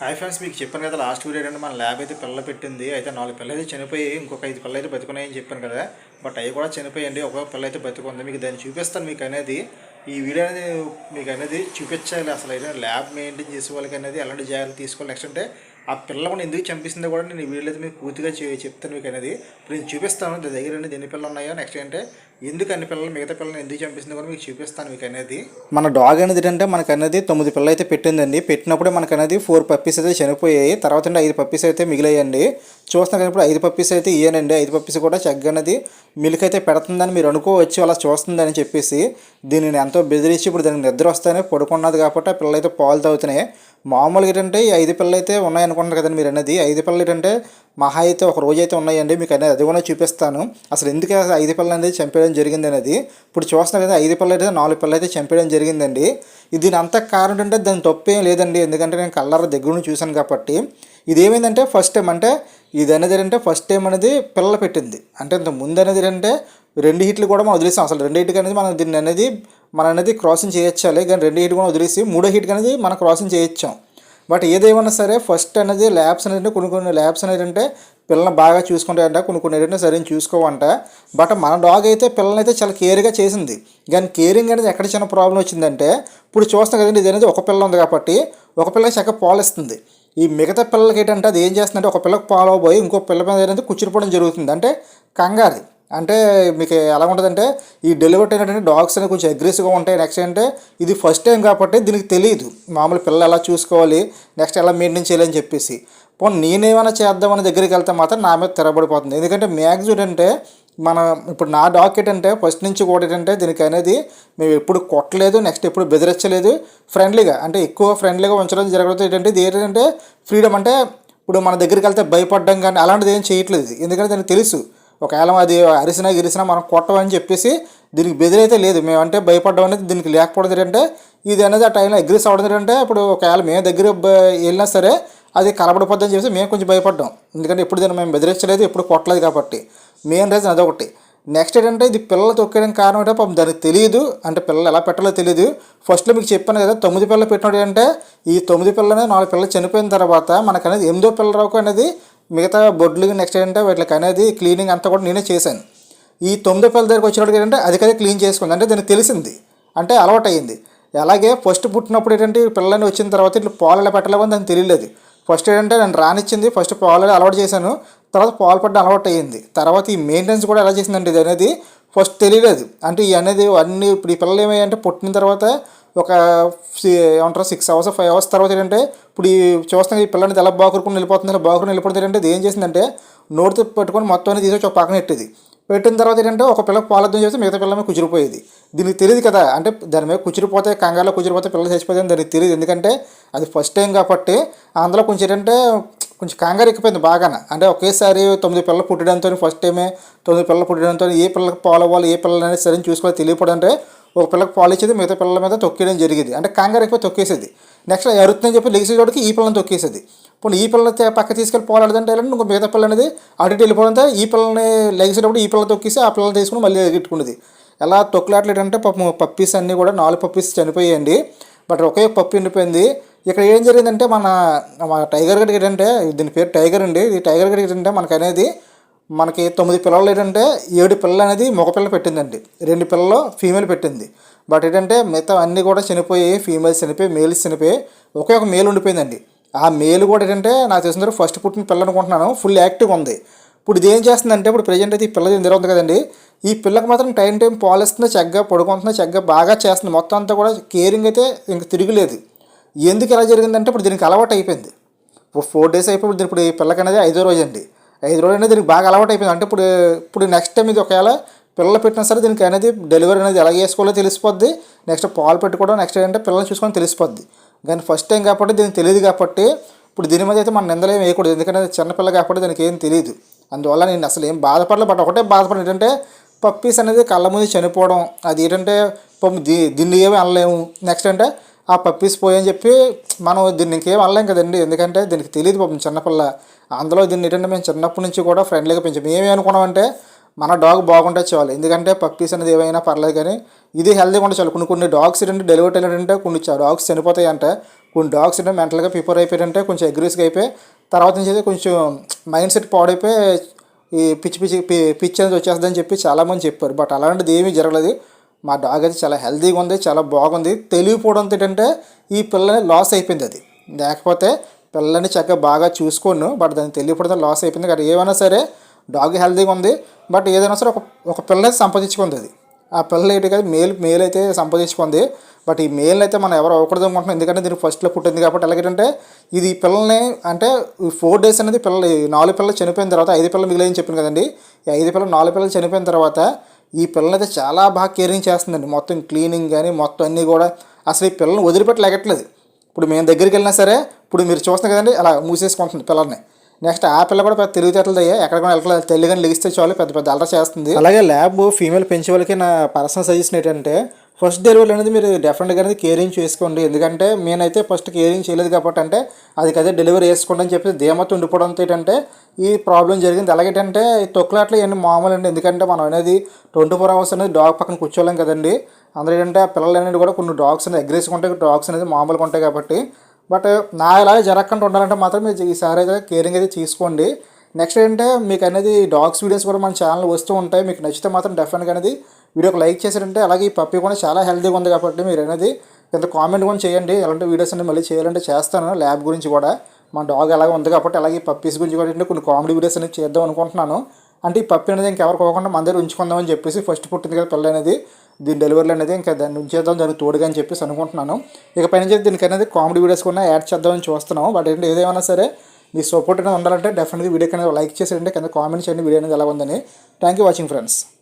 Hi friends మీకు చెప్పాను కదా లాస్ట్ వీడియో అంటే మన ల్యాబ్ అయితే పిల్లలు పెట్టింది అయితే నాలుగు పిల్లలు అయితే చనిపోయి ఇంకొక ఐదు పిల్లలు అయితే బతుకున్నాయని చెప్పాను కదా. బట్ అవి కూడా చనిపోయండి ఒక పిల్ల అయితే బతుకుంది. మీకు దాన్ని చూపిస్తాను మీకు అనేది. ఈ వీడియో అనేది మీకు అనేది చూపించాలి అసలు. అయితే ల్యాబ్ మెయింటైన్ చేసే వాళ్ళకి అనేది ఎలాంటి జాగ్రత్త తీసుకోవాలి? నెక్స్ట్ అంటే ఆ పిల్ల ఎందుకు చంపిస్తుందో కూడా నేను ఈ మీకు పూర్తిగా చెప్తాను మీకు అనేది. ఇప్పుడు నేను చూపిస్తాను దాని దగ్గర అనేది ఎన్ని పిల్లలు ఉన్నాయో నెక్స్ట్ ఏంటంటే ఎందుకు అన్ని పిల్లలు మిగతా పిల్లలు ఎందుకు చంపిస్తుందో కూడా మీకు చూపిస్తాను మీకు అనేది. మన డాగ్ అనేది ఏంటంటే మనకు అనేది తొమ్మిది పిల్లలు అయితే పెట్టిందండి. పెట్టినప్పుడు మనకు అనేది ఫోర్ పప్పీస్ అయితే చనిపోయాయి. తర్వాత ఐదు పప్పీస్ అయితే మిగిలాయండి. చూస్తున్నా కదా ఇప్పుడు ఐదు పప్పీస్ అయితే ఇయ్యనండి. ఐదు పప్పీస్ కూడా చక్కగా అనేది మిల్క్ అయితే పెడుతుందని మీరు అనుకోవచ్చు అలా చూస్తుందని చెప్పేసి దీనిని ఎంతో బెదిరించి ఇప్పుడు దానికి నిద్ర వస్తేనే పడుకున్నది కాబట్టి ఆ పిల్లలైతే పాలు తాగుతున్నాయి. మామూలుగా ఏంటంటే ఈ ఐదు పిల్లలు అయితే ఉన్నాయనుకుంటున్నారు కదండి మీరు అనేది. ఐదు పిల్లలు ఏంటంటే మహా అయితే ఒక రోజు అయితే ఉన్నాయండి. మీకు అనేది అది కూడా చూపిస్తాను. అసలు ఎందుకు ఐదు పిల్లలు అనేది చంపేయడం జరిగింది అనేది. ఇప్పుడు చూస్తున్నారు కదా ఐదు పిల్లలు అయితే నాలుగు పిల్లలు అయితే చంపేయడం జరిగిందండి. దీని అంతా కారణం అంటే దాని తప్పేం లేదండి. ఎందుకంటే నేను కల్లర్ దగ్గర నుంచి చూశాను కాబట్టి. ఇది ఏమైందంటే ఫస్ట్ టైం అంటే ఇది అనేది ఏంటంటే ఫస్ట్ టైం అనేది పిల్లలు పెట్టింది. అంటే ఇంత ముందు అనేది ఏంటంటే రెండు హిట్లు కూడా మనం వదిలేసాం. అసలు రెండు హిట్కి అనేది మనం దీన్ని అనేది మనం అనేది క్రాసింగ్ చేయొచ్చాలి. కానీ రెండు హిట్ కూడా వదిలేసి మూడో హిట్కి అనేది మనం క్రాసింగ్ చేయొచ్చాం. బట్ ఏదేమన్నా సరే ఫస్ట్ అనేది ల్యాబ్స్ అనేది కొన్ని కొన్ని ల్యాబ్స్ అనేది అంటే పిల్లల్ని బాగా చూసుకుంటాయంట. కొన్ని కొన్ని ఏంటంటే సరైన చూసుకోవంట. బట్ మన డాగ్ అయితే పిల్లల్ని అయితే చాలా కేర్గా చేసింది. కానీ కేరింగ్ అనేది ఎక్కడ చిన్న ప్రాబ్లం వచ్చిందంటే ఇప్పుడు చూస్తాం కదండి ఇది అనేది ఒక పిల్ల ఉంది కాబట్టి ఒక పిల్లకి చక్కగా పాలు ఇస్తుంది. ఈ మిగతా పిల్లలకి ఏంటంటే అది ఏం చేస్తుందంటే ఒక పిల్లకి ఫాలో పోయి ఇంకో పిల్ల మీద ఏంటంటే కూర్చునిపోవడం జరుగుతుంది. అంటే కంగారు. అంటే మీకు ఎలా ఉంటుందంటే ఈ డెలివరీ అయినటువంటి డాగ్స్ అనేవి కొంచెం అగ్రెసివ్గా ఉంటాయి. నెక్స్ట్ అంటే ఇది ఫస్ట్ టైం కాబట్టి దీనికి తెలియదు మామూలు పిల్లలు ఎలా చూసుకోవాలి? నెక్స్ట్ ఎలా మెయింటైన్ చేయాలని చెప్పేసి. పోనీ నేనేమైనా చేద్దామని దగ్గరికి వెళ్తే మాత్రం నా మీద తెరబడిపోతుంది. ఎందుకంటే మ్యాక్సిమం అంటే మన ఇప్పుడు నా డాగ్ ఏంటంటే ఫస్ట్ నుంచి కూడా ఏంటంటే దీనికి అనేది మేము ఎప్పుడు కొట్టలేదు నెక్స్ట్ ఎప్పుడు బెదిరించలేదు. ఫ్రెండ్లీగా అంటే ఎక్కువ ఫ్రెండ్లీగా ఉంచడం జరగదు ఏంటంటే ఇది ఏంటంటే ఫ్రీడమ్ అంటే ఇప్పుడు మన దగ్గరికి వెళ్తే భయపడడం కానీ అలాంటిది ఏం చేయట్లేదు. ఎందుకంటే దానికి తెలుసు ఒకవేళ అది అరిసినా గిరిసినా మనం కొట్టమని చెప్పేసి దీనికి బెదిరైతే లేదు. మేమంటే భయపడడం అనేది దీనికి లేకపోవడం ఏంటంటే ఇది అనేది ఆ టైంలో అగ్రెస్ అవ్వడం ఏంటంటే ఇప్పుడు ఒకవేళ మేము దగ్గర వెళ్ళినా సరే అది కలబడిపోద్దని చెప్పేసి మేము కొంచెం భయపడ్డాం. ఎందుకంటే ఎప్పుడు దీన్ని మేము బెదిరించలేదు ఎప్పుడు కొట్టలేదు కాబట్టి. మెయిన్ రీజన్ అదొకటి. నెక్స్ట్ ఏంటంటే ఇది పిల్లలు తొక్కడం కారణం ఏంటో పాపం దానికి తెలియదు అంటే పిల్లలు ఎలా పెట్టాలో తెలియదు ఫస్ట్లో మీకు చెప్పాను కదా తొమ్మిది పిల్లలు పెట్టినప్పుడు ఏంటంటే ఈ తొమ్మిది పిల్లలు నాలుగు పిల్లలు చనిపోయిన తర్వాత మనకు అనేది ఎనిమిదో పిల్లల వరకు అనేది మిగతా బొడ్లు నెక్స్ట్ ఏంటంటే వీటికి అనేది క్లీనింగ్ అంతా కూడా నేనే చేశాను. ఈ తొమ్మిదో పిల్లల దగ్గరికి వచ్చినప్పుడు ఏంటంటే అది కదా క్లీన్ చేసుకుంది. అంటే దానికి తెలిసింది. అంటే అలవాటు అయ్యింది అలాగే ఫస్ట్ పుట్టినప్పుడు ఏంటంటే ఈ పిల్లలని వచ్చిన తర్వాత ఇట్లా పాలు ఎలా పెట్టలేమో దానికి తెలియలేదు. ఫస్ట్ ఏంటంటే నేను రానిచ్చింది ఫస్ట్ పాలు అలవాటు చేశాను. తర్వాత పాలు పడ్డ అలవాటు అయ్యింది తర్వాత ఈ మెయింటెనెన్స్ కూడా ఎలా చేసిందంటే ఇది అనేది ఫస్ట్ తెలియలేదు. అంటే ఈ అనేది అన్ని ఇప్పుడు ఈ పిల్లలు ఏమయ్యంటే పుట్టిన తర్వాత ఒక సి- ఏమంటారు సిక్స్ అవర్స్ ఫైవ్ అవర్స్ తర్వాత ఏంటంటే ఇప్పుడు ఈ చూస్తాం ఈ పిల్లని ఎలా బాకురుకుని వెళ్ళిపోతుంది బాకురుకుని వెళ్ళిపోతుంది ఏంటంటే ఇది ఏం చేసిందంటే నోటితో పెట్టుకొని మొత్తం అనేది తీసి ఒక పక్కన పెట్టేది. పెట్టిన తర్వాత ఏంటంటే ఒక పిల్లకి పాలద్యం చేస్తే మిగతా పిల్ల మీద కుచిరిపోయేది దీనికి తెలియదు కదా. అంటే దాని మీద కుచిరిపోతే కంగారులో కుచిరిపోతే పిల్లలు చచ్చిపోతే దానికి తెలియదు. ఎందుకంటే అది ఫస్ట్ టైం కాబట్టి అందులో కొంచెం ఏంటంటే కొంచెం కంగారు ఎక్కిపోయింది బాగాన. అంటే ఒకేసారి తొమ్మిది పిల్లలు పుట్టడంతో ఫస్ట్ టైమే తొమ్మిది పిల్లలు పుట్టడంతో ఏ పిల్లకి పాలు అవ్వాలి ఏ పిల్లలు అనేది సరైన చూసుకోవాలి తెలియకపోవడం అంటే ఒక పిల్లకి పాలు ఇచ్చేది మిగతా పిల్లల మీద తొక్కేయడం జరిగేది. అంటే కంగారు ఎక్కిపోయి తొక్కేసేది. నెక్స్ట్ ఎరుతుందని చెప్పి లెగిసేటోడికి ఈ పిల్లని తొక్కేసేది. పోనీ ఈ పిల్లని పక్క తీసుకెళ్ళి పోలాడదంటే ఆడదంటే ఇంకో మిగతా పిల్ల అనేది అటు ఇటు వెళ్ళిపోవడంతో ఈ పిల్లని లెగిసేటప్పుడు ఈ పిల్లని తొక్కేసి ఆ పిల్లని తీసుకుని మళ్ళీ ఎగిట్టుకునేది ఎలా తొక్కులాట్లేదు అంటే పాపం పప్పీస్ అన్నీ కూడా నాలుగు పప్పీస్ చనిపోయాయండి. బట్ ఒకే పప్పు ఎండిపోయింది ఇక్కడ ఏం జరిగిందంటే మన టైగర్ గడికి ఏంటంటే దీని పేరు టైగర్ అండి. ఈ టైగర్ గడికి ఏంటంటే మనకు అనేది మనకి తొమ్మిది పిల్లలు ఏంటంటే ఏడు పిల్లలు అనేది మగపిల్ల పెట్టిందండి. రెండు పిల్లలు ఫీమేల్ పెట్టింది. బట్ ఏంటంటే మిగతా అన్నీ కూడా చనిపోయి ఫీమేల్స్ చనిపోయి మేల్స్ చనిపోయి ఒకే ఒక మేల్ ఉండిపోయిందండి. ఆ మేలు కూడా ఏంటంటే నాకు తెలిసిన ఫస్ట్ పుట్టిన పిల్ల అనుకుంటున్నాను ఫుల్ యాక్టివ్ ఉంది. ఇప్పుడు ఇది ఏం చేస్తుందంటే ఇప్పుడు ప్రజెంట్ అయితే ఈ పిల్ల నిద్ర ఉంది కదండి. ఈ పిల్లకి మాత్రం టైం టైం పాలిస్తుంది చక్కగా పడుకుంటుంది చక్కగా బాగా చేస్తుంది. మొత్తం అంతా కూడా కేరింగ్ అయితే ఇంక తిరగలేదు ఎందుకు ఎలా జరిగిందంటే ఇప్పుడు దీనికి అలవాటు అయిపోయింది. ఇప్పుడు ఫోర్ డేస్ అయిపోయి ఇప్పుడు ఈ పిల్లకి అనేది ఐదో రోజు అండి. ఐదు రోజు అనేది దీనికి బాగా అలవాటు అయిపోయింది. అంటే ఇప్పుడు ఇప్పుడు నెక్స్ట్ టైం ఇది ఒకవేళ పిల్లలు పెట్టినా సరే దీనికి అనేది డెలివరీ అనేది ఎలా చేసుకోవాలో తెలిసిపోద్ది. నెక్స్ట్ పాలు పెట్టుకోవడం నెక్స్ట్ ఏంటంటే పిల్లల్ని చూసుకొని తెలిసిపోద్ది. కానీ ఫస్ట్ టైం కాబట్టి దీనికి తెలియదు కాబట్టి ఇప్పుడు దీని మీద అయితే మనం ఏం వేయకూడదు. ఎందుకంటే చిన్నపిల్ల కాబట్టి దానికి ఏం తెలియదు. అందువల్ల నేను అసలు ఏం బాధపడలేదు బట్ ఒకటే బాధపడదు ఏంటంటే పప్పీస్ అనేది కళ్ళ ముందు చనిపోవడం. అది ఏంటంటే దీ దీన్ని ఏమి అనలేము. నెక్స్ట్ అంటే ఆ పప్పీస్ పోయని చెప్పి మనం దీన్ని ఇంకేం అనలేం కదండి. ఎందుకంటే దీనికి తెలియదు పాపం చిన్నపిల్ల అందులో దీన్ని ఏంటంటే మేము చిన్నప్పటి నుంచి కూడా ఫ్రెండ్లీగా పెంచాం. ఏమి అనుకున్నామంటే మన డాగ్ బాగుంటే చాలు. ఎందుకంటే పప్పీస్ అనేది ఏమైనా పర్లేదు కానీ ఇది హెల్తీగా ఉంటే చాలు. కొన్ని కొన్ని డాగ్స్ ఏంటంటే డెలివరీ ఏంటంటే కొన్ని డాగ్స్ చనిపోతాయి అంటే. కొన్ని డాగ్స్ అంటే మెంటల్గా ప్రిపేర్ అయిపోయారంటే కొంచెం అగ్రెసివ్గా అయిపోయి తర్వాత నుంచి అయితే కొంచెం మైండ్ సెట్ పాడైపోయి ఈ పిచ్చి పిచ్చి పి- పిచ్చి అనేది వచ్చేస్తుందని చెప్పి చాలామంది చెప్పారు. బట్ అలాంటిది ఏమీ జరగలేదు. మా డాగ్ అయితే చాలా హెల్తీగా ఉంది చాలా బాగుంది. తెలియకపోవడంతో ఏంటంటే ఈ పిల్లని లాస్ అయిపోయింది అది. లేకపోతే పిల్లని చక్కగా బాగా చూసుకోను బట్ దాన్ని తెలియకపోవడం లాస్ అయిపోయింది. కానీ ఏమైనా సరే డాగ్ హెల్తీగా ఉంది బట్ ఏదైనా సరే ఒక ఒక పిల్ల అయితే సంపాదించుకుంది అది. ఆ పిల్ల ఏంటి కదా మేల్ మేల్ అయితే సంపాదించుకుంది బట్ ఈ మేల్ అయితే మనం ఎవరు అవ్వకూడదు అనుకుంటున్నాం. ఎందుకంటే దీనికి ఫస్ట్లో పుట్టింది కాబట్టి ఎలాగంటే ఇది పిల్లల్ని అంటే ఈ ఫోర్ డేస్ అనేది పిల్లలు ఈ నాలుగు పిల్లలు చనిపోయిన తర్వాత ఐదు పిల్లలు మిగిలేదని చెప్పాను కదండి. ఈ ఐదు పిల్లలు నాలుగు పిల్లలు చనిపోయిన తర్వాత ఈ పిల్లలు అయితే చాలా బాగా కేరింగ్ చేస్తుందండి. మొత్తం క్లీనింగ్ కానీ మొత్తం అన్నీ కూడా అసలు ఈ పిల్లల్ని వదిలిపెట్టలేగట్లేదు ఇప్పుడు మేము దగ్గరికి వెళ్ళినా సరే ఇప్పుడు మీరు చూస్తున్నారు కదండి అలా మూసేసుకుంటుంది పిల్లల్ని. నెక్స్ట్ ఆ పిల్ల కూడా పెద్ద తెలివితేటలు అయ్యా. ఎక్కడ కూడా వెళ్ళలేదు తెల్లిగాని లెగిస్తే చాలు పెద్ద పెద్ద అలర చేస్తుంది. అలాగే ల్యాబ్ ఫీమేల్ పెంచే వాళ్ళకి నా పర్సనల్ సజెషన్ ఏంటంటే ఫస్ట్ డెలివరీ అనేది మీరు డెఫినెట్గా అనేది కేరింగ్ చేసుకోండి. ఎందుకంటే నేనైతే ఫస్ట్ కేరింగ్ చేయలేదు కాబట్టి అంటే అది కదే డెలివరీ వేసుకోండి అని చెప్పి ధీమతో ఉండిపోవడంతో ఏంటంటే ఈ ప్రాబ్లం జరిగింది. అలాగేంటంటే ఈ తొక్కులాట్లు ఇవన్నీ మామూలు అండి. ఎందుకంటే మనం అనేది ట్వంటీ ఫోర్ అవర్స్ అనేది డాగ్ పక్కన కూర్చోలేం కదండి. అందులో ఏంటంటే ఆ పిల్లలు అనేది కూడా కొన్ని డాగ్స్ అనేది అగ్రెసివ్ ఉంటాయి. డాగ్స్ అనేది మామూలుగా ఉంటాయి కాబట్టి బట్ నా ఇలాగే జరగకుండా ఉండాలంటే మాత్రం మీరు ఈసారి అయితే కేరింగ్ అయితే తీసుకోండి. నెక్స్ట్ ఏంటంటే మీకు అనేది డాగ్స్ వీడియోస్ కూడా మన ఛానల్ వస్తూ ఉంటాయి. మీకు నచ్చితే మాత్రం డెఫినెట్గా అనేది వీడియోకి లైక్ చేశారంటే అలాగే ఈ పప్పి కూడా చాలా హెల్తీగా ఉంది కాబట్టి మీరు అనేది ఇంత కామెంట్ కూడా చేయండి. ఎలాంటి వీడియోస్ అనేది మళ్ళీ చేయాలంటే చేస్తాను. ల్యాబ్ గురించి కూడా. మన డాగ్ ఎలాగ ఉంది కాబట్టి అలాగే ఈ పప్పీస్ గురించి కూడా కొన్ని కామెడీ వీడియోస్ అనేది చేద్దాం అనుకుంటున్నాను. అంటే ఈ పప్పి అనేది ఇంకెవరు పోకుండా మన దగ్గర ఉంచుకుందామని చెప్పేసి ఫస్ట్ పుట్టింది కదా పిల్ల అనేది దీని డెలివరీ అనేది ఇంకా దాన్ని ఉంచేద్దాం దానికి తోడుగా అని చెప్పేసి అనుకుంటున్నాను. ఇక పైన నుంచి దీనికి అనేది కామెడీ వీడియోస్ కూడా యాడ్ చేద్దామని చూస్తున్నాం బట్ ఏంటి ఏదేమైనా సరే మీ సపోర్ట్ అనేది ఉండాలంటే డెఫినెట్గా వీడియో అనేది లైక్ చేసేయండి. కింద కామెంట్ చేయండి వీడియో అనేది ఎలా ఉందని. Thank you watching friends